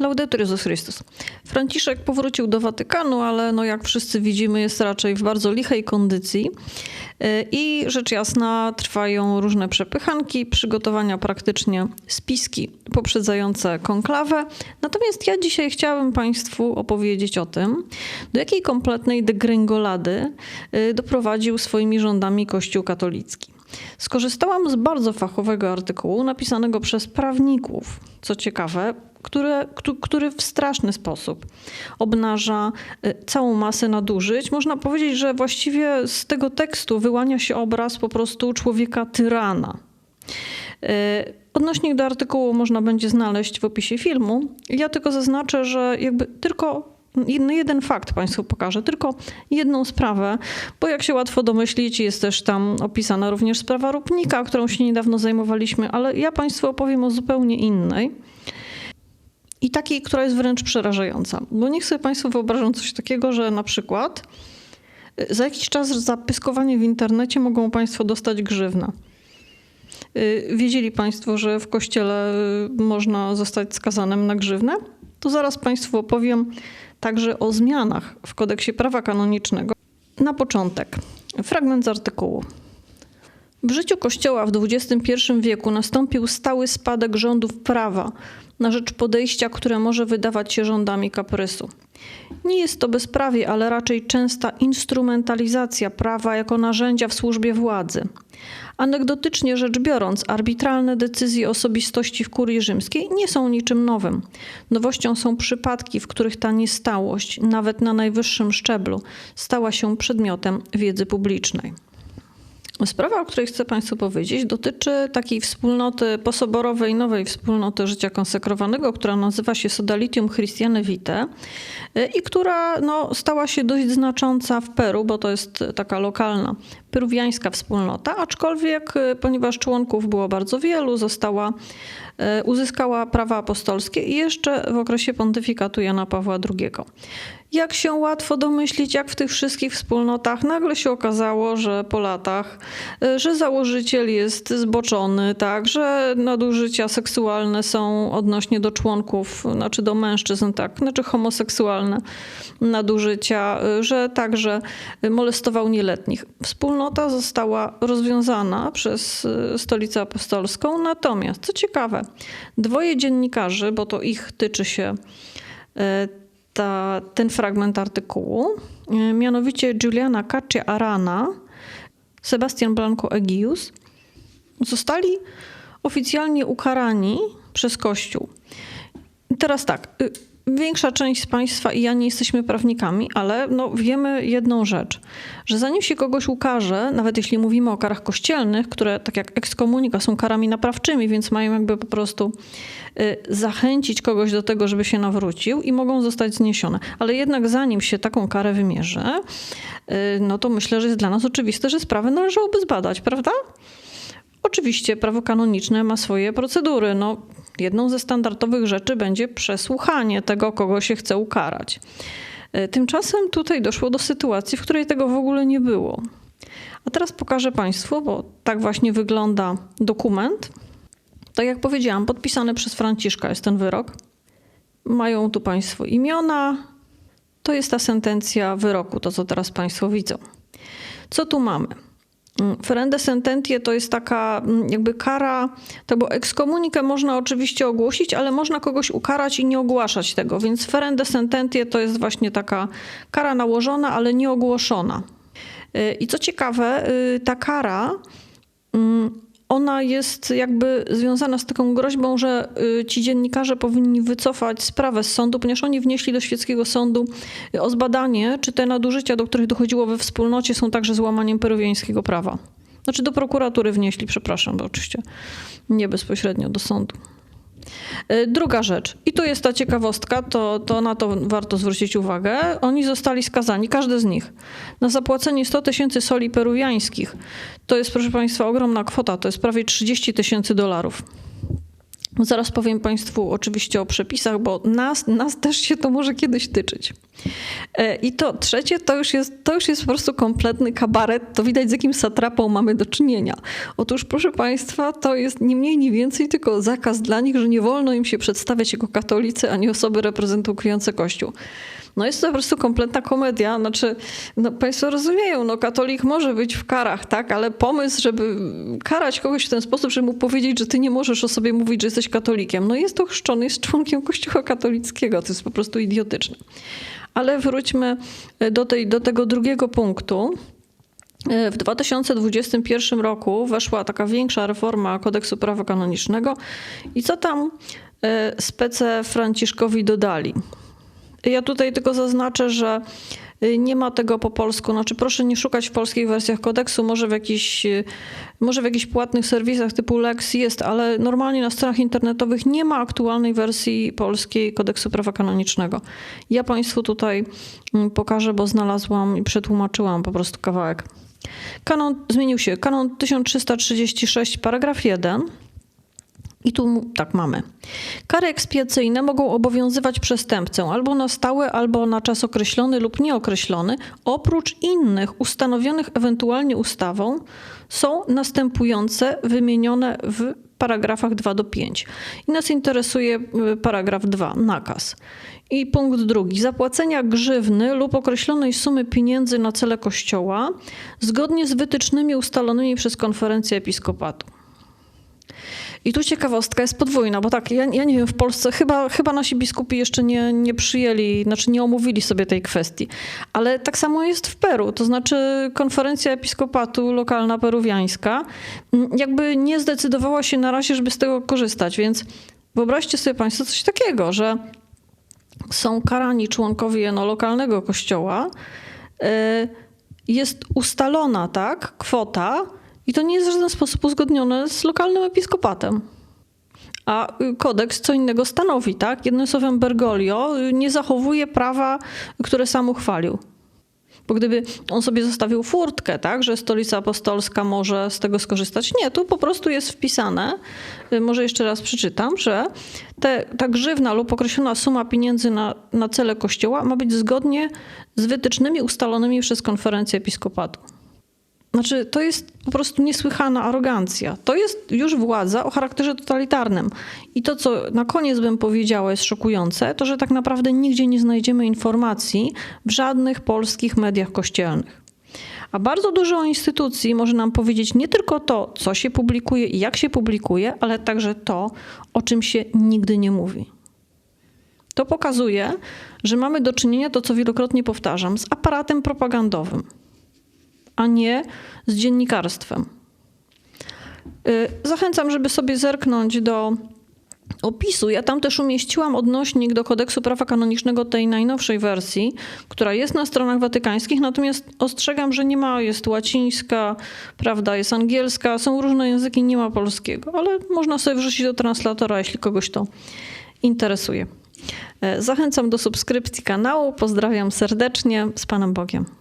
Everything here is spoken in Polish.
Laudetur Jezus Chrystus. Franciszek powrócił do Watykanu, ale no jak wszyscy widzimy jest raczej w bardzo lichej kondycji. Y, I rzecz jasna trwają różne przepychanki, przygotowania praktycznie spiski poprzedzające konklawę. Natomiast ja dzisiaj chciałabym Państwu opowiedzieć o tym, do jakiej kompletnej degrengolady y, doprowadził swoimi rządami Kościół katolicki. Skorzystałam z bardzo fachowego artykułu napisanego przez prawników. Co ciekawe, które, który w straszny sposób obnaża y, całą masę nadużyć. Można powiedzieć, że właściwie z tego tekstu wyłania się obraz po prostu człowieka tyrana. Y, odnośnik do artykułu można będzie znaleźć w opisie filmu. Ja tylko zaznaczę, że jakby tylko jeden fakt Państwu pokażę, tylko jedną sprawę, bo jak się łatwo domyślić, jest też tam opisana również sprawa Rupnika, którą się niedawno zajmowaliśmy, ale ja Państwu opowiem o zupełnie innej. I takiej, która jest wręcz przerażająca. Bo niech sobie Państwo wyobrażą coś takiego, że na przykład y, za jakiś czas za pyskowanie w internecie mogą Państwo dostać grzywna. Y, wiedzieli Państwo, że w kościele y, można zostać skazanym na grzywnę? To zaraz Państwu opowiem także o zmianach w kodeksie prawa kanonicznego. Na początek fragment z artykułu. W życiu Kościoła w XXI wieku nastąpił stały spadek rządów prawa na rzecz podejścia, które może wydawać się rządami kaprysu. Nie jest to bezprawie, ale raczej częsta instrumentalizacja prawa jako narzędzia w służbie władzy. Anegdotycznie rzecz biorąc, arbitralne decyzje osobistości w kurii rzymskiej nie są niczym nowym. Nowością są przypadki, w których ta niestałość, nawet na najwyższym szczeblu, stała się przedmiotem wiedzy publicznej. Sprawa, o której chcę Państwu powiedzieć, dotyczy takiej wspólnoty posoborowej, nowej wspólnoty życia konsekrowanego, która nazywa się Sodalitium Christiane Vitae y, i która no, stała się dość znacząca w Peru, bo to jest taka lokalna peruwiańska wspólnota, aczkolwiek y, ponieważ członków było bardzo wielu, została, y, uzyskała prawa apostolskie i jeszcze w okresie pontyfikatu Jana Pawła II. Jak się łatwo domyślić, jak w tych wszystkich wspólnotach nagle się okazało, że po latach, y, że założyciel jest zboczony, tak, że nadużycia seksualne są odnośnie do członków, znaczy do mężczyzn, tak, znaczy homoseksualne nadużycia, że także molestował nieletnich. Wspólnota została rozwiązana przez Stolicę Apostolską, natomiast co ciekawe, dwoje dziennikarzy, bo to ich tyczy się ta, ten fragment artykułu, e, mianowicie Juliana Caccia Arana, Sebastian Blanco Egius, zostali oficjalnie ukarani przez Kościół. Teraz tak, y, większa część z Państwa i ja nie jesteśmy prawnikami, ale no wiemy jedną rzecz, że zanim się kogoś ukaże, nawet jeśli mówimy o karach kościelnych, które tak jak ekskomunika są karami naprawczymi, więc mają jakby po prostu y, zachęcić kogoś do tego, żeby się nawrócił i mogą zostać zniesione. Ale jednak zanim się taką karę wymierzy, y, no to myślę, że jest dla nas oczywiste, że sprawę należałoby zbadać, prawda? Oczywiście prawo kanoniczne ma swoje procedury. No, jedną ze standardowych rzeczy będzie przesłuchanie tego, kogo się chce ukarać. E, tymczasem tutaj doszło do sytuacji, w której tego w ogóle nie było. A teraz pokażę Państwu, bo tak właśnie wygląda dokument. Tak jak powiedziałam, podpisany przez Franciszka jest ten wyrok. Mają tu Państwo imiona. To jest ta sentencja wyroku, to co teraz Państwo widzą. Co tu mamy? Ferende sententie to jest taka mm, jakby kara, to bo ekskomunikę można oczywiście ogłosić, ale można kogoś ukarać i nie ogłaszać tego, więc ferende sententie to jest właśnie taka kara nałożona, ale nie ogłoszona. Y, I co ciekawe, y, ta kara mm, ona jest jakby związana z taką groźbą, że y, ci dziennikarze powinni wycofać sprawę z sądu, ponieważ oni wnieśli do świeckiego sądu y, o zbadanie, czy te nadużycia, do których dochodziło we wspólnocie, są także złamaniem peruwiańskiego prawa. Znaczy do prokuratury wnieśli, przepraszam, bo oczywiście nie bezpośrednio do sądu. E, druga rzecz, i tu jest ta ciekawostka, to, to na to warto zwrócić uwagę. Oni zostali skazani, każdy z nich, na zapłacenie 100 tysięcy soli peruwiańskich. To jest, proszę Państwa, ogromna kwota, to jest prawie 30 tysięcy dolarów. Zaraz powiem Państwu oczywiście o przepisach, bo nas, nas też się to może kiedyś tyczyć. E, I to trzecie to już, jest, to już jest po prostu kompletny kabaret. To widać, z jakim satrapą mamy do czynienia. Otóż, proszę Państwa, to jest nie mniej, nie więcej, tylko zakaz dla nich, że nie wolno im się przedstawiać jako katolicy, ani osoby reprezentujące Kościół. No jest to po prostu kompletna komedia. Znaczy, no Państwo rozumieją, no katolik może być w karach, tak, ale pomysł, żeby karać kogoś w ten sposób, żeby mu powiedzieć, że ty nie możesz o sobie mówić, że jesteś katolikiem, no jest to chrzczony, jest członkiem Kościoła katolickiego. To jest po prostu idiotyczne. Ale wróćmy do, tej, do tego drugiego punktu. W 2021 roku weszła taka większa reforma kodeksu prawa kanonicznego i co tam e, spece Franciszkowi dodali? Ja tutaj tylko zaznaczę, że y, nie ma tego po polsku. Znaczy, proszę nie szukać w polskich wersjach kodeksu, może w, jakiś, y, może w jakichś płatnych serwisach typu Lex jest, ale normalnie na stronach internetowych nie ma aktualnej wersji polskiej kodeksu prawa kanonicznego. Ja Państwu tutaj mm, pokażę, bo znalazłam i przetłumaczyłam po prostu kawałek. Kanon zmienił się. Kanon 1336, paragraf 1 i tu tak mamy. Kary ekspiacyjne mogą obowiązywać przestępcę albo na stałe, albo na czas określony lub nieokreślony, oprócz innych ustanowionych ewentualnie ustawą, są następujące wymienione w paragrafach 2 do 5. I nas interesuje y, paragraf 2, nakaz. I punkt drugi. Zapłacenia grzywny lub określonej sumy pieniędzy na cele kościoła zgodnie z wytycznymi ustalonymi przez konferencję episkopatu. I tu ciekawostka jest podwójna, bo tak, ja, ja nie wiem, w Polsce chyba, chyba nasi biskupi jeszcze nie, nie przyjęli, znaczy nie omówili sobie tej kwestii. Ale tak samo jest w Peru, to znaczy konferencja episkopatu lokalna peruwiańska jakby nie zdecydowała się na razie, żeby z tego korzystać, więc wyobraźcie sobie Państwo coś takiego, że są karani członkowie no, lokalnego kościoła, y, jest ustalona tak kwota, i to nie jest w żaden sposób uzgodnione z lokalnym episkopatem. A kodeks co innego stanowi, tak? Jednym słowem, Bergoglio nie zachowuje prawa, które sam uchwalił. Bo gdyby on sobie zostawił furtkę, tak, że stolica apostolska może z tego skorzystać, nie, tu po prostu jest wpisane, może jeszcze raz przeczytam, że te, ta grzywna lub określona suma pieniędzy na, na cele kościoła ma być zgodnie z wytycznymi ustalonymi przez konferencję episkopatu. Znaczy, to jest po prostu niesłychana arogancja. To jest już władza o charakterze totalitarnym. I to, co na koniec bym powiedziała, jest szokujące, to że tak naprawdę nigdzie nie znajdziemy informacji w żadnych polskich mediach kościelnych. A bardzo dużo o instytucji może nam powiedzieć nie tylko to, co się publikuje i jak się publikuje, ale także to, o czym się nigdy nie mówi. To pokazuje, że mamy do czynienia, to co wielokrotnie powtarzam, z aparatem propagandowym a nie z dziennikarstwem. Y, zachęcam, żeby sobie zerknąć do opisu. Ja tam też umieściłam odnośnik do kodeksu prawa kanonicznego tej najnowszej wersji, która jest na stronach watykańskich, natomiast ostrzegam, że nie ma, jest łacińska, prawda, jest angielska, są różne języki, nie ma polskiego, ale można sobie wrzucić do translatora, jeśli kogoś to interesuje. Y, zachęcam do subskrypcji kanału, pozdrawiam serdecznie, z Panem Bogiem.